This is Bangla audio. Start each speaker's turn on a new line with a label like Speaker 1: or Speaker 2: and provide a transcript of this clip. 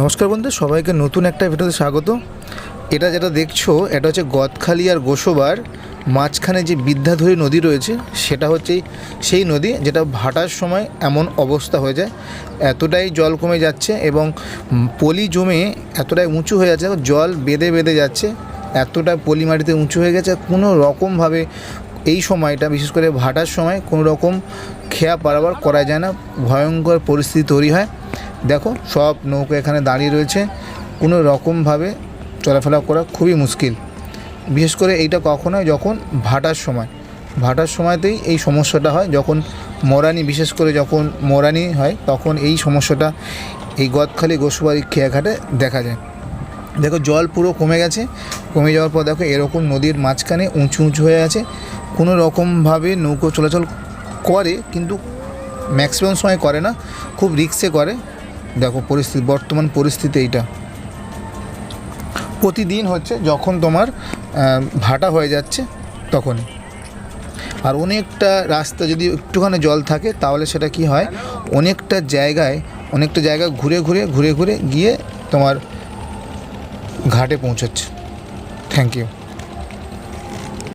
Speaker 1: নমস্কার বন্ধু, সবাইকে নতুন একটা ভিডিওতে স্বাগত। এটা যেটা দেখছ, এটা হচ্ছে গদখালি আর গোসবার মাঝখানে যে বিদ্যাধরী নদী রয়েছে, সেটা হচ্ছে সেই নদী যেটা ভাটার সময় এমন অবস্থা হয়ে যায়, এতটাই জল কমে যাচ্ছে এবং পলি জমে এতটাই উঁচু হয়ে যাচ্ছে, জল বেঁধে বেঁধে যাচ্ছে, এতটা পলি মাটিতে উঁচু হয়ে গেছে, কোনো রকমভাবে এই সময়টা, বিশেষ করে ভাটার সময় কোনো রকম খেয়া পারাবার করা যায় না। ভয়ঙ্কর পরিস্থিতি তৈরি হয়। দেখো, সব নৌকা এখানে দাঁড়িয়ে রয়েছে। কোনো রকমভাবে চলাফেরা করা খুবই মুশকিল। বিশেষ করে এইটা কখন হয় যখন ভাটার সময়। ভাটার সময়তেই এই সমস্যাটা হয়। যখন মরানি, বিশেষ করে যখন মরানি হয়, তখন এই সমস্যাটা এই গদখালি গোসবাড়ি খেয়াঘাটে দেখা যায়। দেখো, জল পুরো কমে গেছে। কমে যাওয়ার পর দেখো, এরকম নদীর মাঝখানে উঁচু উঁচু হয়ে আছে। কোনো রকমভাবে নৌকো চলাচল করে, কিন্তু ম্যাক্সিমাম সময় করে না, খুব রিক্সে করে। দেখো পরিস্থিতি, বর্তমান পরিস্থিতি এইটা। প্রতিদিন হচ্ছে যখন তোমার ভাটা হয়ে যাচ্ছে তখনই আর অনেকটা রাস্তা যদি একটুখানি জল থাকে, তাহলে সেটা কি হয়? অনেকটা জায়গায়, অনেকটা জায়গা ঘুরে ঘুরে ঘুরে ঘুরে গিয়ে তোমার ঘাটে পৌঁছাচ্ছে। Thank you